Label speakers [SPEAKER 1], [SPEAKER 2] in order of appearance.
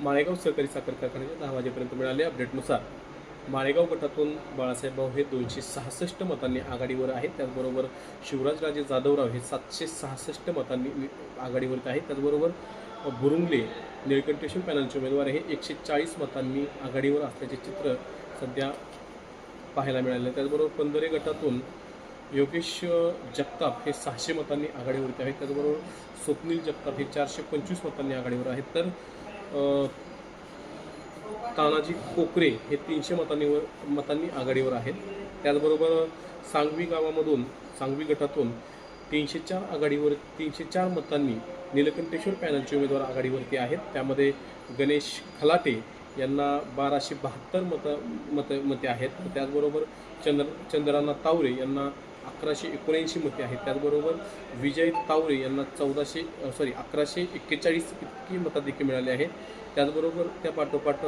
[SPEAKER 1] माळेगाव सहकारी साखर कारखान्याच्या दहा वाजेपर्यंत मिळाले अपडेटनुसार माळेगाव गटातून बाळासाहेब भाऊ हे दोनशे सहासष्ट मतांनी आघाडीवर आहेत. त्याचबरोबर शिवराजराजे जाधवराव हे सातशे सहासष्ट मतांनी आघाडीवर आघाडीवरती आहेत. त्याचबरोबर बुरुंगले निळकंठेश्वर पॅनलचे उमेदवार हे एकशे चाळीस मतांनी आघाडीवर असल्याचे चित्र सध्या पाहायला मिळाले त्याचबरोबर पंधरे गटातून योगेश जगताप हे सहाशे मतांनी आघाडीवरती आहेत. त्याचबरोबर स्वप्नील जगताप हे चारशे पंचवीस मतांनी आघाडीवर आहेत. तर तानाजी कोकरे हे तीनशे मतांनीवर मतांनी आघाडीवर आहेत. त्याचबरोबर सांगवी गावामधून सांगवी गटातून तीनशे चार आघाडीवर तीनशे चार मतांनी नीलकंठेश्वर पॅनलचे उमेदवार आघाडीवरती आहेत. त्यामध्ये गणेश खलाटे यांना बाराशे बहात्तर मतं मतं मते आहेत. त्याचबरोबर चंद्र चंद्राना तावरे यांना अकराशे एकोणऐंशी मते आहेत. त्याचबरोबर विजय तावरे यांना चौदाशे सॉरी अकराशे एक्केचाळीस इतकी मतं देखील मिळाली आहेत. त्याचबरोबर त्या पाठोपाठ